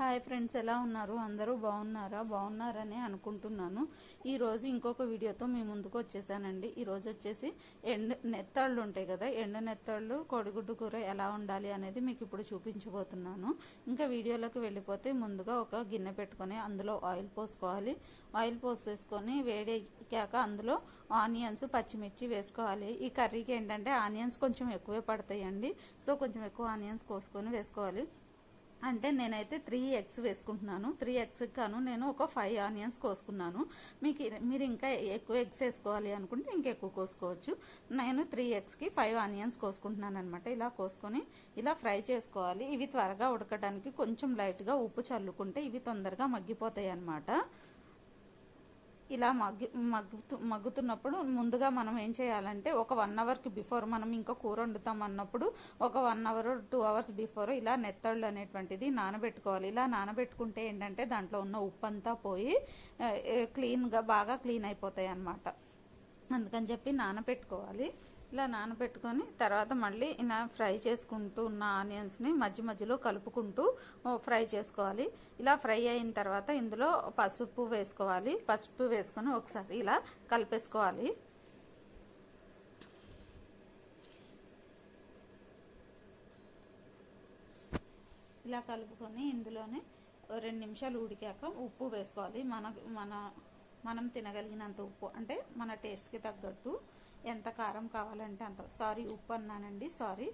Hi friends ఎలా ఉన్నారు? అందరూ బాగున్నారా? బాగున్నారని అనుకుంటున్నాను. ఈరోజు ఇంకొక వీడియోతో మీ ముందుకు వచ్చేసానండి. ఈరోజు వచ్చేసి ఎండు నెత్తళ్ళు ఉంటాయి కదా ఎండు నెత్తళ్ళు కోడిగుడ్డు కూర ఎలా ఉండాలి అనేది మీకు ఇప్పుడు చూపించబోతున్నాను. ఇంకా వీడియోలోకి వెళ్ళిపోతే ముందుగా ఒక గిన్నె పెట్టుకొని అందులో ఆయిల్ పోసుకోవాలి. ఆయిల్ పోసేసుకొని వేడెక్కాక అందులో ఆనియన్స్ పచ్చిమిర్చి వేసుకోవాలి. ఈ కర్రీకి ఏంటంటే ఆనియన్స్ కొంచెం ఎక్కువే పడతాయండి. సో కొంచెం ఎక్కువ ఆనియన్స్ కోసుకొని వేసుకోవాలి. అంటే నేనైతే త్రీ ఎగ్స్ వేసుకుంటున్నాను. త్రీ ఎగ్స్ కాను నేను ఒక ఫైవ్ ఆనియన్స్ కోసుకున్నాను. మీకు మీరు ఇంకా ఎక్కువ ఎగ్స్ వేసుకోవాలి అనుకుంటే ఇంకెక్కువ కోసుకోవచ్చు. నేను త్రీ ఎగ్స్కి ఫైవ్ ఆనియన్స్ కోసుకుంటున్నాను అనమాట ఇలా కోసుకొని ఇలా ఫ్రై చేసుకోవాలి. ఇవి త్వరగా ఉడకడానికి కొంచెం లైట్గా ఉప్పు చల్లుకుంటే ఇవి తొందరగా మగ్గిపోతాయి అన్నమాట ఇలా మగ్గి మగ్గుతు మగ్గుతున్నప్పుడు ముందుగా మనం ఏం చేయాలంటే ఒక వన్ అవర్కి బిఫోర్ మనం ఇంకా కూర వండుతాం అన్నప్పుడు ఒక one hour two hours before ఇలా నెత్తళ్ళు అనేటువంటిది నానబెట్టుకోవాలి. ఇలా నానబెట్టుకుంటే ఏంటంటే దాంట్లో ఉన్న ఉప్పు అంతా పోయి క్లీన్గా బాగా క్లీన్ అయిపోతాయి అన్నమాట అందుకని చెప్పి నానబెట్టుకోవాలి ఇలా నానబెట్టుకొని తర్వాత మళ్ళీ ఇలా ఫ్రై చేసుకుంటూ ఉన్న ఆనియన్స్ని మధ్య మధ్యలో కలుపుకుంటూ ఫ్రై చేసుకోవాలి. ఇలా ఫ్రై అయిన తర్వాత ఇందులో పసుపు వేసుకోవాలి. పసుపు వేసుకొని ఒకసారి ఇలా కలిపేసుకోవాలి. ఇలా కలుపుకొని ఇందులోనే రెండు నిమిషాలు ఉడికాక ఉప్పు వేసుకోవాలి. మన మన మనం తినగలిగినంత ఉప్పు అంటే మన టేస్ట్కి తగ్గట్టు ఎంత కారం కావాలంటే అంత. సారీ ఉప్పు అన్నానండి సారీ.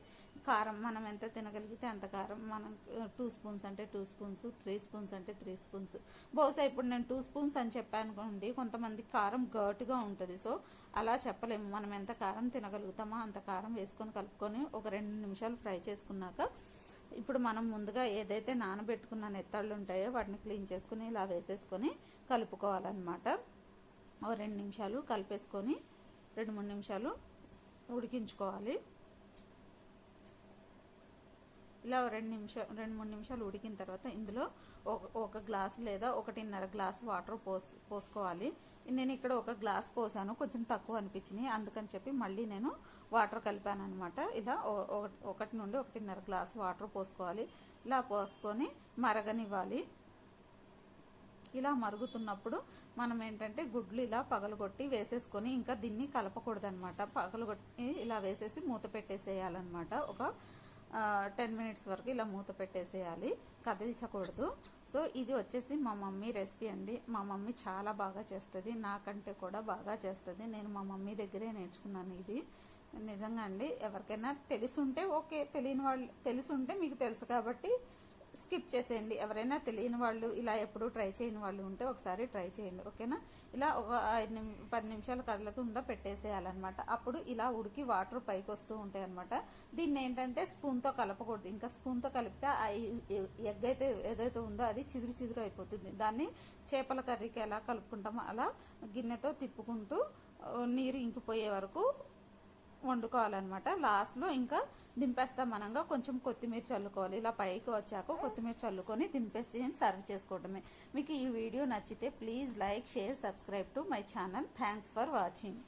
కారం మనం ఎంత తినగలిగితే అంత కారం. మనం టూ స్పూన్స్ అంటే టూ స్పూన్స్ త్రీ స్పూన్స్ అంటే త్రీ స్పూన్స్ బహుశా ఇప్పుడు నేను టూ స్పూన్స్ అని చెప్పాను అనుకోండి కొంతమంది కారం ఘాటుగా ఉంటుంది. సో అలా చెప్పలేము. మనం ఎంత కారం తినగలుగుతామో అంత కారం వేసుకొని కలుపుకొని ఒక రెండు నిమిషాలు ఫ్రై చేసుకున్నాక ఇప్పుడు మనం ముందుగా ఏదైతే నానబెట్టుకున్న నెత్తళ్ళు ఉంటాయో వాటిని క్లీన్ చేసుకుని ఇలా వేసేసుకొని కలుపుకోవాలన్నమాట. ఓ రెండు నిమిషాలు కలిపేసుకొని రెండు మూడు నిమిషాలు ఉడికించుకోవాలి. ఇలా రెండు నిమిషాలు రెండు మూడు నిమిషాలు ఉడికిన తర్వాత ఇందులో ఒక ఒక గ్లాస్ లేదా ఒకటిన్నర గ్లాస్ వాటర్ పోస్ పోసుకోవాలి. నేను ఇక్కడ ఒక గ్లాస్ పోసాను. కొంచెం తక్కువ అనిపించినాయి. అందుకని చెప్పి మళ్ళీ నేను వాటర్ కలిపాను అనమాట ఇలా ఒకటి నుండి ఒకటిన్నర గ్లాస్ వాటర్ పోసుకోవాలి. ఇలా పోసుకొని మరగనివ్వాలి. ఇలా మరుగుతున్నప్పుడు మనం ఏంటంటే గుడ్లు ఇలా పగలగొట్టి వేసేసుకొని ఇంకా దీన్ని కలపకూడదు అనమాట పగలగొట్టి ఇలా వేసేసి మూత పెట్టేసేయాలన్నమాట. ఒక టెన్ మినిట్స్ వరకు ఇలా మూత పెట్టేసేయాలి. కదిల్చకూడదు. సో ఇది వచ్చేసి మా మమ్మీ రెసిపీ అండి. మా మమ్మీ చాలా బాగా చేస్తుంది. నాకంటే కూడా బాగా చేస్తుంది. నేను మా మమ్మీ దగ్గరే నేర్చుకున్నాను ఇది. నిజంగా అండి ఎవరికైనా తెలుసుంటే ఓకే. తెలియని వాళ్ళు తెలుసుంటే మీకు తెలుసు కాబట్టి స్కిప్ చేసేయండి. ఎవరైనా తెలియని వాళ్ళు ఇలా ఎప్పుడు ట్రై చేయని వాళ్ళు ఉంటే ఒకసారి ట్రై చేయండి. ఓకేనా? ఇలా ఒక ఐదు నిమి పది నిమిషాలు కదలకుండా పెట్టేసేయాలన్నమాట. అప్పుడు ఇలా ఉడికి వాటర్ పైకి వస్తూ ఉంటాయి అనమాట దీన్ని ఏంటంటే స్పూన్తో కలపకూడదు. ఇంకా స్పూన్తో కలిపితే ఆ ఎగ్ అయితే ఏదైతే ఉందో అది చిదురు చిదురు అయిపోతుంది. దాన్ని చేపల కర్రీకి ఎలా కలుపుకుంటామో అలా గిన్నెతో తిప్పుకుంటూ నీరు ఇంకిపోయే వరకు వండుకోవాలన్నమాట. లాస్ట్లో ఇంకా దింపేస్తాం మనంగా కొంచెం కొత్తిమీర చల్లుకోవాలి. ఇలా పైకి వచ్చాక కొత్తిమీర చల్లుకొని దింపేసి సర్వ్ చేసుకోవడమే. మీకు ఈ వీడియో నచ్చితే please like share subscribe to my channel. Thanks for watching.